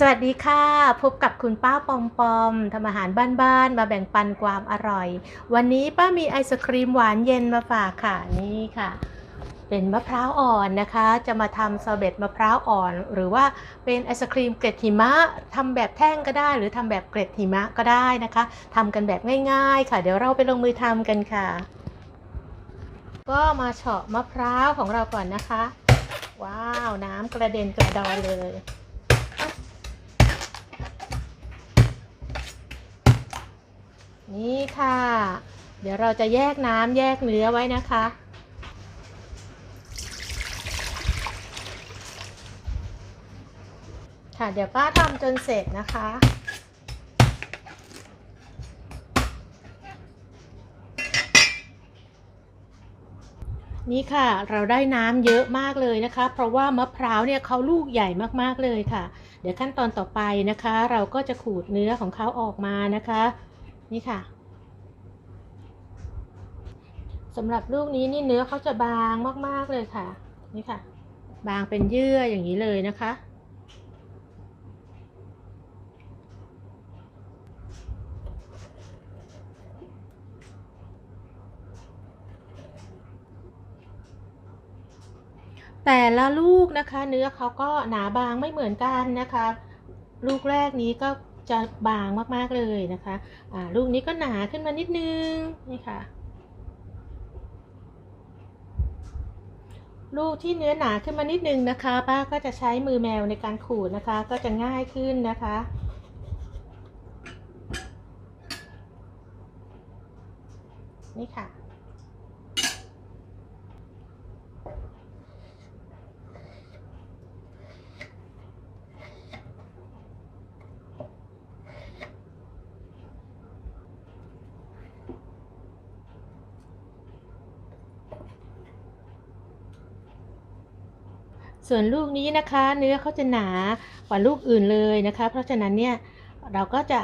สวัสดีค่ะ พบกับคุณป้าปอมปอมทำอาหารบ้านๆมาแบ่งปันความอร่อย วันนี้ป้ามีไอศครีมหวานเย็นมาฝากค่ะนี่ค่ะ เป็นมะพร้าวอ่อนนะคะ จะมาทำซอร์เบตมะพร้าวอ่อน หรือว่าเป็นไอศครีมเกล็ดหิมะทำแบบแท่งก็ได้ หรือทำแบบเกล็ดหิมะก็ได้นะคะทำกันแบบง่าย ๆ ค่ะ เดี๋ยวเราไปลงมือทำกันค่ะ ก็มาเฉาะมะพร้าวของเราก่อนนะคะ ว้าวน้ำกระเด็นกระดอนเลย นี่ค่ะ เดี๋ยวเราจะแยกน้ำแยกเนื้อไว้นะคะ ค่ะเดี๋ยวป้าทำจนเสร็จนะคะนี่ค่ะเราได้น้ำเยอะมากเลยนะคะ เพราะว่ามะพร้าวเนี่ยเขาลูกใหญ่มากๆเลยค่ะ เดี๋ยวขั้นตอนต่อไปนะคะ เราก็จะขูดเนื้อของเขาออกมานะคะ นี่ค่ะ สำหรับลูกนี้นี่เนื้อเขาจะบางมากๆเลยค่ะ นี่ค่ะ บางเป็นเยื่ออย่างนี้เลยนะคะ แต่ละลูกนะคะ เนื้อเขาก็หนาบางไม่เหมือนกันนะคะ ลูกแรกนี้ก็จะบางมากๆเลยนะคะ อ่า ลูกนี้ก็หนาขึ้นมานิดนึง นี่ค่ะ ลูกที่เนื้อหนาขึ้นมานิดนึงนะคะ ป้าก็จะใช้มือแมวในการขูดนะคะ ก็จะง่ายขึ้นนะคะนี่ค่ะ ส่วนลูกนี้นะคะ เนื้อเขาจะหนากว่าลูกอื่นเลยนะคะ เพราะฉะนั้นเนี่ยเราก็จะ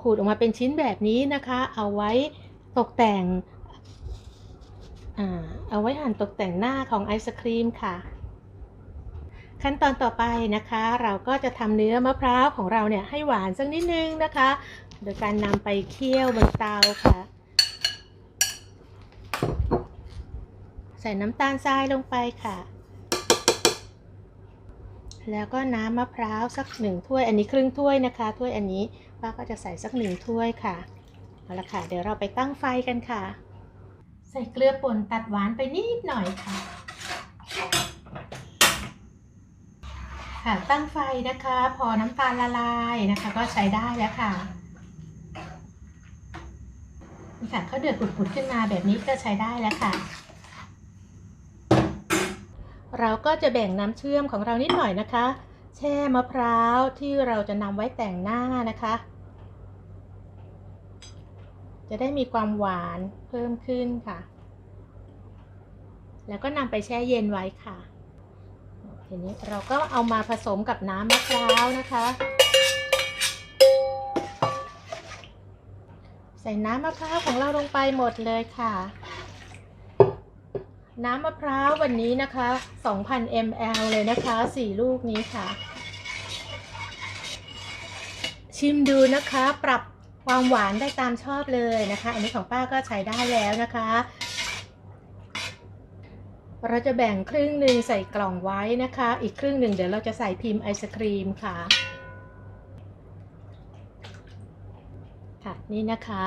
ขูดออกมาเป็นชิ้นแบบนี้นะคะ เอาไว้ตกแต่งอเอาไว้หั่นตกแต่งหน้าของไอศครีมค่ะ ขั้นตอนต่อไปนะคะ เราก็จะทำเนื้อมะพร้าวของเราเนี่ยให้หวานสักนิดนึงนะคะ โดยการนำไปเคี่ยวบนเตาค่ะ ใส่น้ำตาลทรายลงไปค่ะ แล้วก็น้ำมะพร้าวสักหนึ่งถ้วย อันนี้ครึ่งถ้วยนะคะ ถ้วยอันนี้ป้าก็จะใส่สักหนึ่งถ้วยค่ะ เอาละค่ะ เดี๋ยวเราไปตั้งไฟกันค่ะ ใส่เกลือป่นตัดหวานไปนิดหน่อยค่ะ ค่ะ ตั้งไฟนะคะ พอน้ำตาลละลายนะคะ ก็ใช้ได้แล้วค่ะนี่ค่ะเขาเดือดปุดๆขึ้นมาแบบนี้ก็ใช้ได้แล้วค่ะ เราก็จะแบ่งน้ำเชื่อมของเรานิดหน่อยนะคะ แช่มะพร้าวที่เราจะนำไว้แต่งหน้านะคะ จะได้มีความหวานเพิ่มขึ้นค่ะ แล้วก็นำไปแช่เย็นไว้ค่ะทีนี้เราก็เอามาผสมกับน้ำมะพร้าวนะคะ ใส่น้ำมะพร้าวของเราลงไปหมดเลยค่ะ น้ำมะพร้าววันนี้นะคะ 2,000 ml เลยนะคะ 4 ลูกนี้ค่ะ ชิมดูนะคะ ปรับความหวานได้ตามชอบเลยนะคะ อันนี้ของป้าก็ใช้ได้แล้วนะคะ เราจะแบ่งครึ่งหนึ่งใส่กล่องไว้นะคะ อีกครึ่งหนึ่งเดี๋ยวเราจะใส่พิมพ์ไอศครีมค่ะ ค่ะนี่นะคะ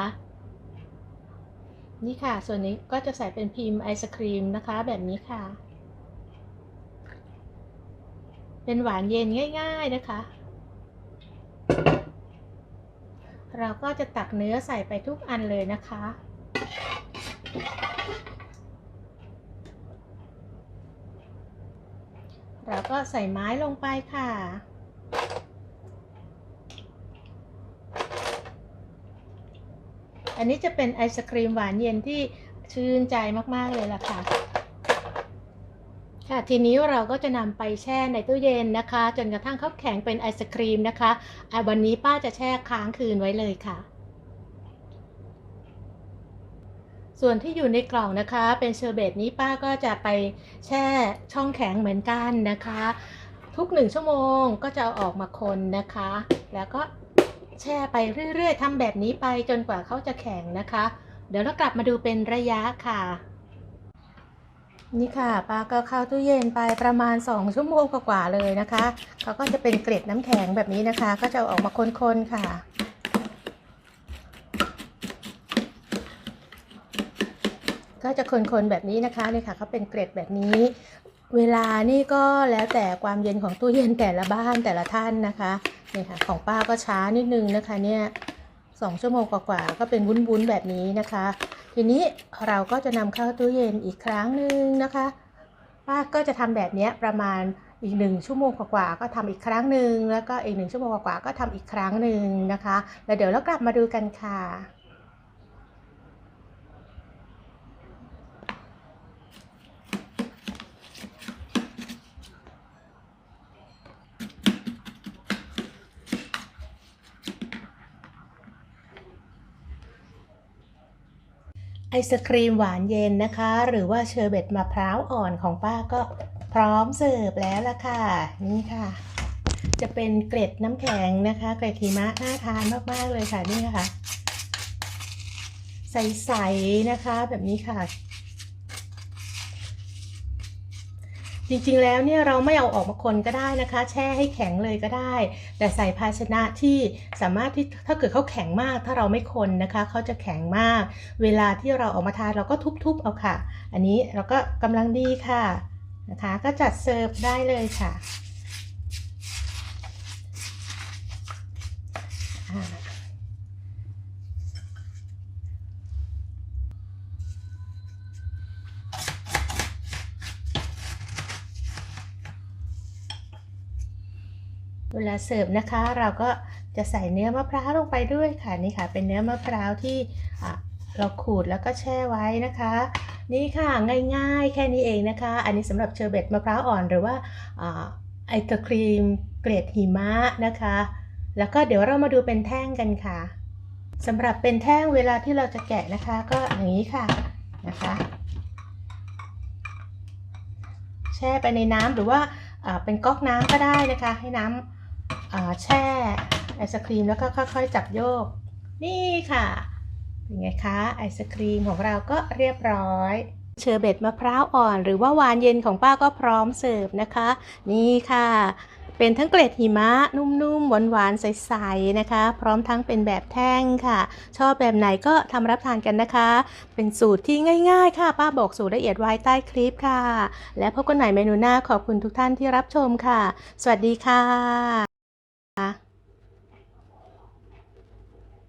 นี่ค่ะ ส่วนนี้ก็จะใส่เป็นพิมพ์ไอศครีมนะคะ แบบนี้ค่ะ เป็นหวานเย็นง่าย ๆนะคะ เราก็จะตักเนื้อใส่ไปทุกอันเลยนะคะเราก็ใส่ไม้ลงไปค่ะ อันนี้จะเป็นไอศครีมหวานเย็นที่ชื่นใจมากๆเลยล่ะค่ะ ค่ะ ทีนี้เราก็จะนำไปแช่ในตู้เย็นนะคะ จนกระทั่งเขาแข็งเป็นไอศครีมนะคะอะวันนี้ป้าจะแช่ค้างคืนไว้เลยค่ะส่วนที่อยู่ในกล่องนะคะเป็นเชอร์เบตนี้ป้าก็จะไปแช่ช่องแข็งเหมือนกันนะคะ ทุกหนึ่งชั่วโมงก็จะเอาออกมาคนนะคะ แล้วก็ แช่ไปเรื่อยๆทำแบบนี้ไปจนกว่าเขาจะแข็งนะคะ เดี๋ยวเรากลับมาดูเป็นระยะค่ะ นี่ค่ะป้าก็เข้าตู้เย็นไปประมาณ 2 ชั่วโมงกว่าๆเลยนะคะ เขาก็จะเป็นเกล็ดน้ำแข็งแบบนี้นะคะ ก็จะอออกมาคน ๆ ค่ะก็จะคนๆแบบนี้นะคะนี่ค่ะเขาเป็นเกล็ดแบบนี้ เวลานี่ก็แล้วแต่ความเย็นของตู้เย็นแต่ละบ้านแต่ละท่านนะคะนี่ค่ะของป้าก็ช้านิดนึงนะคะเนี่ยสองชั่วโมงกว่าๆก็เป็นวุ้นๆแบบนี้นะคะ ทีนี้เราก็จะนำเข้าตู้เย็นอีกครั้งหนึ่งนะคะ ป้าก็จะทำแบบนี้ประมาณอีกหนึ่งชั่วโมงกว่าๆก็ทำอีกครั้งหนึ่งแล้วก็อีกหนึ่งชั่วโมงกว่าๆก็ทำอีกครั้งหนึ่งนะคะ แล้วเดี๋ยวเรากลับมาดูกันค่ะ ไอศครีมหวานเย็นนะคะ หรือว่าเชอร์เบตมะพร้าวอ่อนของป้าก็พร้อมเสิร์ฟแล้วล่ะค่ะ นี่ค่ะ จะเป็นเกล็ดน้ำแข็งนะคะ เกล็ดหิมะน่าทานมาก ๆ เลยค่ะนี่ค่ะ ใส ๆ นะคะแบบนี้ค่ะ จริงๆแล้วเนี่ยเราไม่เอาออกมาคนก็ได้นะคะ แช่ให้แข็งเลยก็ได้ แต่ใส่ภาชนะที่สามารถที่ถ้าเกิดเขาแข็งมาก ถ้าเราไม่คนนะคะเขาจะแข็งมาก เวลาที่เราเออกมาทานเราก็ทุบๆเอาค่ะ อันนี้เราก็กำลังดีค่ะนะคะ ก็จัดเสิร์ฟได้เลยค่ะ เวลาเสิร์ฟนะคะ เราก็จะใส่เนื้อมะพร้าวลงไปด้วยค่ะนี่ค่ะ เป็นเนื้อมะพร้าวที่เราขูดแล้วก็แช่ไว้นะคะ นี่ค่ะง่ายๆ แค่นี้เองนะคะ อันนี้สำหรับเชอร์เบตมะพร้าวอ่อนหรือว่าอไอศครีมเกรดหิมะนะคะ แล้วก็เดี๋ยวเรามาดูเป็นแท่งกันค่ะสำหรับเป็นแท่งเวลาที่เราจะแกะนะคะ ก็อย่างนี้ค่ะนะคะแช่ไปในน้ำหรือว่าเป็นก๊อกน้ำก็ได้นะคะ ให้น้ำ แช่ไอศครีมแล้วก็ค่อยๆ จับโยก นี่ค่ะเป็นไงคะไอศครีมของเราก็เรียบร้อย เชอร์เบตมะพร้าวอ่อน หรือว่าหวานเย็นของป้าก็พร้อมเสิร์ฟนะคะ นี่ค่ะ เป็นทั้งเกล็ดหิมะ นุ่มๆหวานๆใสๆนะคะ พร้อมทั้งเป็นแบบแท่งค่ะ ชอบแบบไหนก็ทำรับทานกันนะคะ เป็นสูตรที่ง่ายๆ ค่ะ ป้าบอกสูตรละเอียดไว้ใต้คลิปค่ะ และพบกันใหม่เมนูหน้าขอบคุณทุกท่านที่รับชมค่ะ สวัสดีค่ะ 아.